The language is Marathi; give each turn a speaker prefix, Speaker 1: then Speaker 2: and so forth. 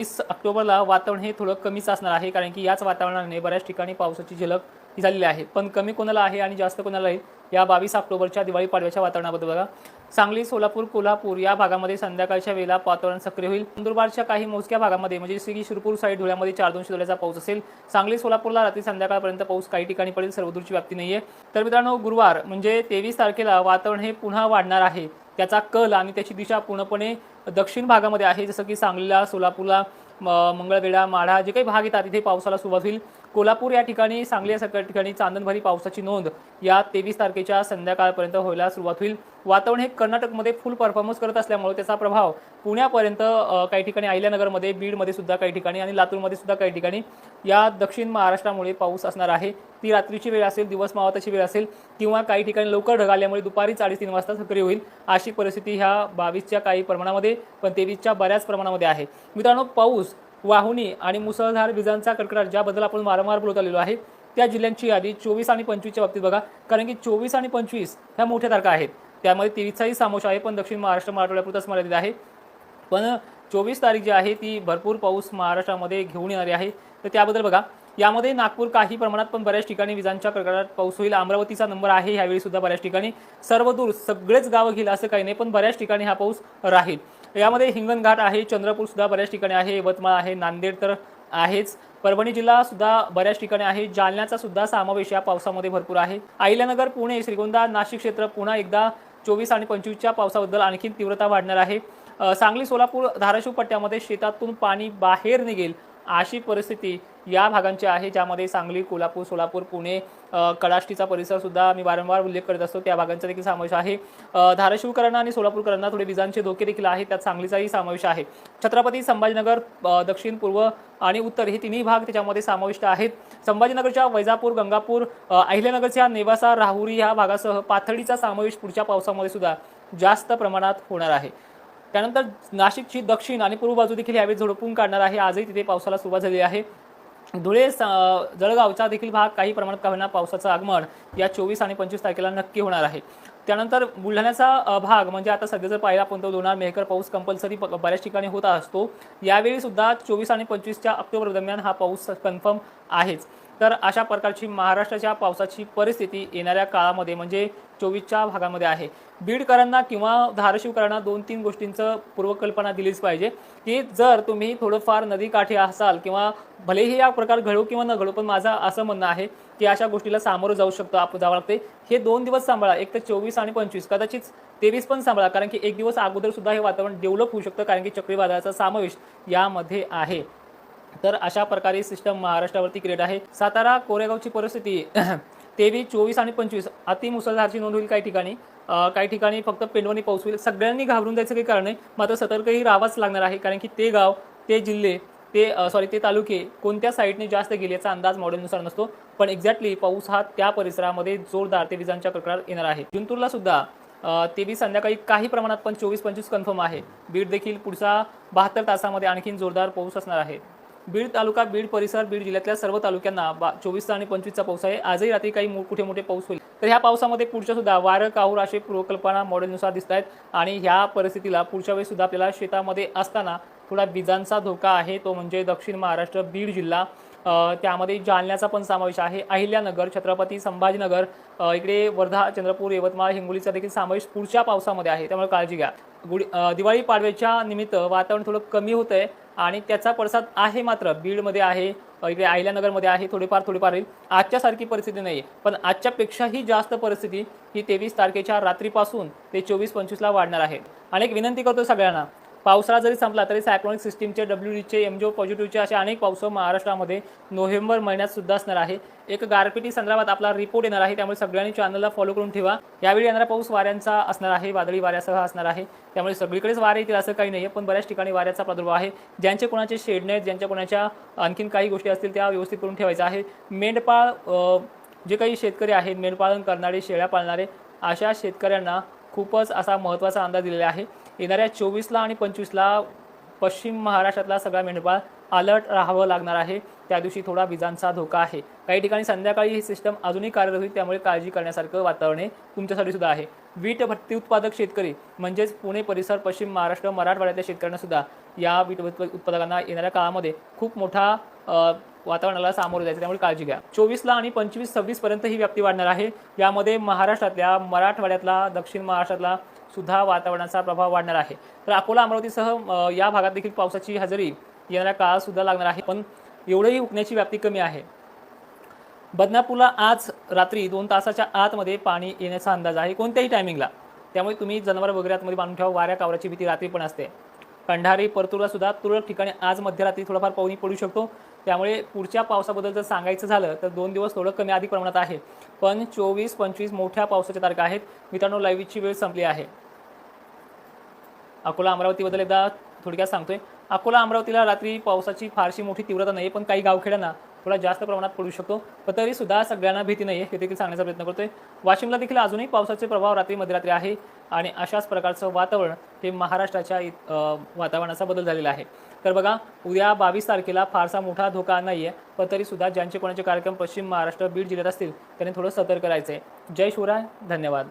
Speaker 1: वीस ऑक्टोबरला वातावरण हे थोडं कमीच असणार आहे कारण की याच वातावरणाने बऱ्याच ठिकाणी पावसाची झलक ही झालेली आहे. पण कमी कोणाला आहे आणि जास्त कोणाला आहे या बावीस ऑक्टोबरच्या दिवाळी पाडव्याच्या वातावरणाबद्दल बघा. सांगली सोलापूर कोल्हापूर या भागामध्ये संध्याकाळच्या वेळेला वातावरण सक्रिय होईल. नंदुरबारच्या काही मोजक्या भागामध्ये म्हणजे जसे की शिरपूर साईड धुळ्यामध्ये चार दोनशे धुळ्याचा पाऊस असेल. सांगली सोलापूरला रात्री संध्याकाळपर्यंत पाऊस काही ठिकाणी पडेल सर्वदूरची व्याप्ती नाही आहे तर मित्रांनो गुरुवार म्हणजे तेवीस तारखेला वातावरण हे पुन्हा वाढणार आहे. त्याचा कल आणि त्याची दिशा पूर्णपणे दक्षिण भागामध्ये आहे. जसं की सांगलीला सोलापूरला मंगळवेढा माढा जे काही भाग येतात तिथे पावसाला सुरुवात होईल. कोल्हापूर या ठिकाणी सांगली सगळ्या ठिकाणी चांदणभरी पावसाची नोंद या तेवीस तारखेच्या संध्याकाळपर्यंत व्हायला सुरुवात होईल. वातावरण हे कर्नाटकमध्ये फुल परफॉर्मन्स करत असल्यामुळे त्याचा प्रभाव पुण्यापर्यंत काही ठिकाणी अहिल्यानगरमध्ये बीडमध्ये सुद्धा काही ठिकाणी आणि लातूरमध्ये सुद्धा काही ठिकाणी. या दक्षिण महाराष्ट्रामुळे पाऊस असणार आहे. ती रात्रीची वेळ असेल दिवस मावताची वेळ असेल किंवा काही ठिकाणी लवकर ढग आल्यामुळे दुपारी साडेतीन वाजता सक्रिय होईल अशी परिस्थिती ह्या बावीसच्या काही प्रमाणामध्ये पण तेवीसच्या बऱ्याच प्रमाणामध्ये आहे. मित्रांनो पाऊस वाहुनी आणि मुसळधार विजांचा कडकडाट ज्याबद्दल आपण वारंवार बोलत आलेलो आहे त्या जिल्ह्यांची यादी चोवीस आणि पंचवीसच्या बाबतीत बघा कारण की चोवीस आणि पंचवीस ह्या मोठ्या तारखा आहेत. त्यामध्ये तेवीसचाही समावेश आहे पण दक्षिण महाराष्ट्र मराठवाड्यापुरताच मर्यादित आहे. पण चोवीस तारीख जी आहे ती भरपूर पाऊस महाराष्ट्रामध्ये घेऊन येणारी आहे. तर त्याबद्दल बघा यामध्ये नागपूर काही प्रमाणात पण बऱ्याच ठिकाणी विजांच्या कडकडाट पाऊस होईल. अमरावतीचा नंबर आहे ह्यावेळी सुद्धा बऱ्याच ठिकाणी. सर्व दूर सगळेच गावं घेईल असं काही नाही पण बऱ्याच ठिकाणी हा पाऊस राहील. यामध्ये हिंगणघाट आहे चंद्रपूरसुद्धा बऱ्याच ठिकाणी आहे यवतमाळ आहे नांदेड तर आहेच. परभणी जिल्हा सुद्धा बऱ्याच ठिकाणी आहे. जालन्याचा सुद्धा समावेश या पावसामध्ये भरपूर आहे. अहिल्यानगर पुणे श्रीगोंदा नाशिक क्षेत्र पुन्हा एकदा चोवीस आणि पंचवीसच्या पावसाबद्दल आणखी तीव्रता वाढणार आहे. सांगली सोलापूर धाराशिव पट्ट्यामध्ये शेतातून पाणी बाहेर निघेल. अशी परिस्थिती या भागांची आहे ज्यामध्ये सांगली कोल्हापूर सोलापूर पुणे कडाष्टीचा परिसरसुद्धा मी वारंवार उल्लेख करत असतो. त्या भागांचा देखील समावेश आहे. धाराशिवकरांना आणि सोलापूरकरांना थोडे विजांचे धोके देखील आहेत. त्यात सांगलीचाही समावेश आहे. छत्रपती संभाजीनगर दक्षिण पूर्व आणि उत्तर हे तिन्ही भाग त्याच्यामध्ये समाविष्ट आहेत. संभाजीनगरच्या वैजापूर गंगापूर अहिल्यानगरच्या नेवासा राहुरी ह्या भागासह पाथर्डीचा समावेश पुढच्या पावसामध्ये सुद्धा जास्त प्रमाणात होणार आहे. त्यानंतर नाशिकची दक्षिण आणि पूर्व बाजू देखील यावेळी झोडपून काढणार आहे. आजही तिथे पावसाला सुरुवात झाली आहे. धुळे स- जळगावचा देखील भाग काही प्रमाणात का होईना पावसाचं आगमन या चोवीस आणि पंचवीस तारखेला नक्की होणार आहे. त्यानंतर बुलढाण्याचा भाग म्हणजे आता सध्या जर पाहिला आपण तो लोणार मेहकर पाऊस कंपल्सरी बऱ्याच ठिकाणी होत असतो. यावेळी सुद्धा चोवीस आणि पंचवीसच्या ऑक्टोबर दरम्यान हा पाऊस कन्फर्म आहेच. तर अशा प्रकारची महाराष्ट्राच्या पावसाची परिस्थिती येणाऱ्या काळामध्ये म्हणजे चोवीसच्या भागामध्ये आहे. बीडकरांना किंवा धाराशिवकरांना दोन तीन गोष्टींचं पूर्वकल्पना दिलीच पाहिजे की जर तुम्ही थोडंफार नदीकाठी असाल किंवा भलेही या प्रकार घडू किंवा न घडू पण माझं असं म्हणणं आहे की अशा गोष्टीला सामोरं जाऊ शकतो आपण जावं लागते. हे दोन दिवस सांभाळा. एक तर चोवीस आणि पंचवीस. कदाचित तेवीस पण सांभाळा कारण की एक दिवस अगोदर सुद्धा हे वातावरण डेव्हलप होऊ शकतं कारण की चक्रीवादळाचा समावेश यामध्ये आहे. तर अशा प्रकारे सिस्टम महाराष्ट्रावरती क्रिएट आहे. सातारा कोरेगावची परिस्थिती तेवीस चोवीस आणि पंचवीस अतिमुसळधारची नोंद होईल काही ठिकाणी. काही ठिकाणी फक्त पेंडवणी पाऊस होईल. सगळ्यांनी घाबरून जायचं काही कारण नाही. मात्र सतर्कही राहावाच लागणार आहे कारण की ते गाव ते जिल्हे ते सॉरी ते तालुके कोणत्या साईडने जास्त गेले याचा अंदाज मॉडेलनुसार नसतो. पण एक्झॅक्टली पाऊस हा त्या परिसरामध्ये जोरदार ते विजांच्या प्रकारात येणार आहे. जिंतूरला सुद्धा तेवीस संध्याकाळी काही प्रमाणात पण चोवीस पंचवीस कन्फर्म आहे. बीड देखील पुढच्या बहात्तर तासामध्ये आणखीन जोरदार पाऊस असणार आहे. बीड तालुका बीड परिसर बीड जिल्ह्यातल्या सर्व तालुक्यांना बा चोवीसचा आणि पंचवीसचा पाऊस आहे. आजही रात्री काही मो- कुठे मोठे पाऊस होईल? तर ह्या पावसामध्ये पुढच्या सुद्धा वारं काहूर असे पूर्वकल्पना मॉडेलनुसार दिसत आहेत. आणि ह्या परिस्थितीला पुढच्या वेळी सुद्धा आपल्याला शेतामध्ये असताना थोडा विजांचा धोका आहे. तो म्हणजे दक्षिण महाराष्ट्र बीड जिल्हा. त्यामध्ये जालन्याचा पण समावेश आहे. अहिल्यानगर छत्रपती संभाजीनगर इकडे वर्धा चंद्रपूर यवतमाळ हिंगोलीचा देखील समावेश पुढच्या पावसामध्ये आहे. त्यामुळे काळजी घ्या. गुढी दिवाळी पाडव्याच्या निमित्त वातावरण थोडं कमी होतं आहे आणि त्याचा पडसाद आहे मात्र. बीडमध्ये आहे इकडे अहिल्यानगरमध्ये आहे. थोडीफार थोडीफार येईल आजच्यासारखी परिस्थिती नाही पण आजच्यापेक्षाही जास्त परिस्थिती ही तेवीस तारखेच्या रात्रीपासून ते चोवीस पंचवीसला वाढणार आहे. आणि एक विनंती करतो सगळ्यांना पावसाळा जरी संपला तरी सायक्लॉनिक सिस्टीमचे डब्ल्यू डीचे एम जो पॉझिटिव्हचे असे अनेक पावसं महाराष्ट्रामध्ये नोव्हेंबर महिन्यात सुद्धा असणार आहे. एक गारपिटी संदर्भात आपला रिपोर्ट येणार आहे. त्यामुळे सगळ्यांनी चॅनलला फॉलो करून ठेवा. यावेळी येणारा पाऊस वाऱ्यांचा असणार आहे. वादळी वाऱ्यासह असणार आहे. त्यामुळे सगळीकडेच वारे येतील असं काही नाही आहे पण बऱ्याच ठिकाणी वाऱ्याचा प्रादुर्भाव आहे. ज्यांचे कोणाचे शेड नाहीत ज्यांच्या कोणाच्या आणखीन काही गोष्टी असतील त्या व्यवस्थित करून ठेवायच्या आहे. मेंढपाळ जे काही शेतकरी आहेत मेंढपालन करणारे शेळ्या पाळणारे अशा शेतकऱ्यांना खूपच असा महत्त्वाचा अंदाज दिलेला आहे. येणाऱ्या चोवीसला आणि पंचवीसला पश्चिम महाराष्ट्रातला सगळा मेंढपाळ अलर्ट राहावं लागणार आहे. त्या दिवशी थोडा विजांचा धोका आहे. काही ठिकाणी संध्याकाळी ही सिस्टम अजूनही कार्यरत होईल त्यामुळे काळजी करण्यासारखं वातावरण हे तुमच्यासाठी सुद्धा आहे. वीट भट्टी उत्पादक शेतकरी म्हणजेच पुणे परिसर पश्चिम महाराष्ट्र मराठवाड्यातल्या शेतकऱ्यांना सुद्धा या वीट उत्पादकांना येणाऱ्या काळामध्ये खूप मोठा वातावरणाला सामोरं जायचं त्यामुळे काळजी घ्या. चोवीसला आणि पंचवीस सव्वीसपर्यंत ही व्याप्ती वाढणार आहे. यामध्ये महाराष्ट्रातल्या मराठवाड्यातला दक्षिण महाराष्ट्रातला सुद्धा वातावरणाचा प्रभाव वाढणार आहे. तर अकोला अमरावतीसह या भागात देखील पावसाची हजेरी येणाऱ्या काळात सुद्धा लागणार आहे. पण एवढंही उकण्याची व्याप्ती कमी आहे. बदनापूरला आज रात्री दोन तासाच्या आतमध्ये पाणी येण्याचा अंदाज आहे कोणत्याही टायमिंगला त्यामुळे तुम्ही जनावर वगैरे आतमध्ये बांधून ठेवा. वाऱ्या कावराची भीती रात्री पण असते. कंढारी परतूरला सुद्धा तुरळक ठिकाणी आज मध्यरात्री थोडाफार पाऊनी पडू शकतो. त्यामुळे पुढच्या पावसाबद्दल जर सांगायचं झालं तर दोन दिवस थोडं कमी अधिक प्रमाणात आहे. पण चोवीस पंचवीस मोठ्या पावसाच्या तारखा आहेत. मित्रांनो लाईव्हची वेळ संपली आहे. अकोला अमरावतीबद्दल एकदा थोडक्यात सांगतोय. अकोला अमरावतीला रात्री पावसाची फारशी मोठी तीव्रता नाही पण काही गावखेड्यांना थोडा जास्त प्रमाणात पडू शकतो. पण तरी सुद्धा सगळ्यांना भीती नाही हे देखील सांगण्याचा प्रयत्न करतोय. वाशिमला देखील अजूनही पावसाचे प्रभाव रात्री मध्यरात्री आहे आणि अशाच प्रकारचं वातावरण हे महाराष्ट्राच्या वातावरणाचा बदल झालेला आहे. तर बघा उद्या बावीस तारखेला फारसा मोठा धोका नाही आहे पण तरी सुद्धा ज्यांचे कोणाचे कार्यक्रम पश्चिम महाराष्ट्र बीड जिल्ह्यात असतील त्यांनी थोडं सतर्क करायचं आहे जय शिवराय धन्यवाद.